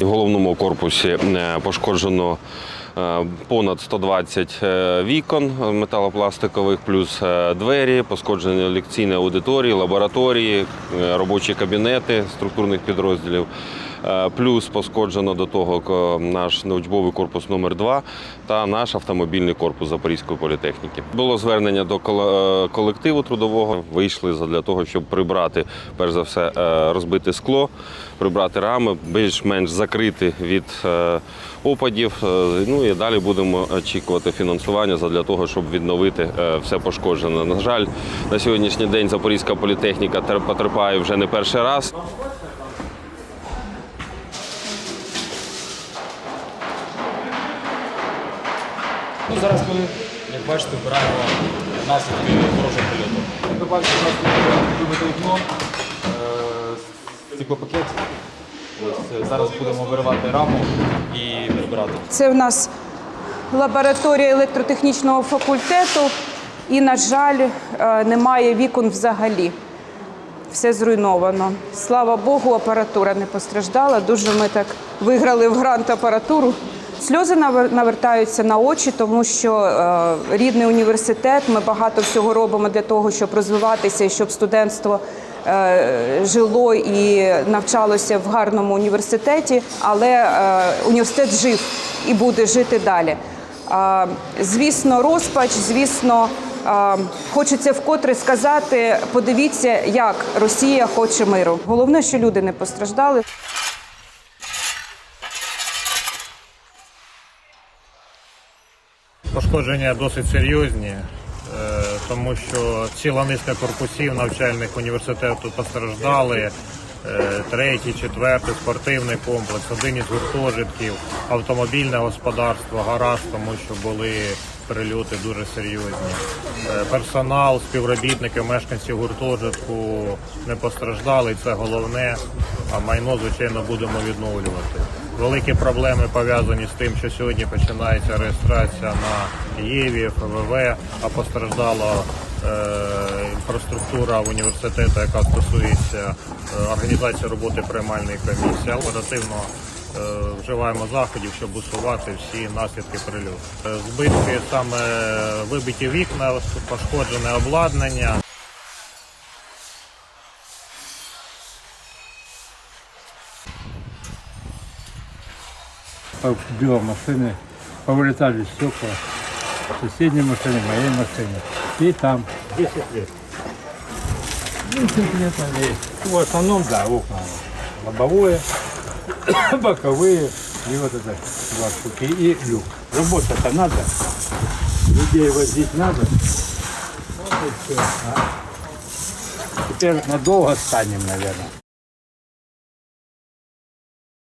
В головному корпусі е, пошкоджено е, понад 120 е, вікон металопластикових, плюс двері, пошкоджені лекційні аудиторії, лабораторії, робочі кабінети структурних підрозділів. Е, Плюс пошкоджено до того наш научбовий корпус номер 2 та наш автомобільний корпус Запорізької політехніки. Було звернення до е, колективу трудового. Вийшли для того, щоб прибрати, перш за все, е, розбите скло, прибрати рами, більш-менш закрити від опадів. Ну і далі будемо очікувати фінансування для того, щоб відновити все пошкоджене. На жаль, на сьогоднішній день Запорізька політехніка тер- потерпає вже не перший раз. Ну, зараз ми, як бачите, вбираємо наслідки ворожого прильоту. Як ви бачите, у нас тут вибите вікно, е, стеклопакет. Ось, е, зараз будемо виривати раму і прибирати. Це в нас лабораторія електротехнічного факультету, і, на жаль, е, немає вікон взагалі. Все зруйновано. Слава Богу, апаратура не постраждала. Дуже ми так виграли в грант апаратуру. Сльози навер- навертаються на очі, тому що е, рідний університет. Ми багато всього робимо для того, щоб розвиватися і щоб студентство е, жило і навчалося в гарному університеті, але е, університет жив і буде жити далі. Звісно, розпач, звісно, хочеться вкотре сказати: подивіться, як Росія хоче миру. Головне, що люди не постраждали. Пошкодження досить серйозні, е, тому що ціла низка корпусів навчальних університету постраждали. Е, Третій, четвертий спортивний комплекс, один із гуртожитків, автомобільне господарство, гараж, тому що були прильоти дуже серйозні. Е, Персонал, співробітники, мешканці гуртожитку не постраждали, це головне. А майно, звичайно, будемо відновлювати. Великі проблеми пов'язані з тим, що сьогодні починається реєстрація на ЄВІ, ФВВ, а постраждала е, інфраструктура університету, яка стосується е, організації роботи приймальної комісії. Оперативно е, вживаємо заходів, щоб усувати всі наслідки прильоту. Е, Збитки саме вибиті вікна, пошкоджене обладнання. Побила машины, повылетали стекла, соседней машины, моей машине. И там 10 лет. 10 лет они. В основном, да, окна. Лобовое, боковые и вот это два штуки. И люк. Работать-то надо. Людей возить надо. Вот и всё. А Теперь надолго станем, наверное.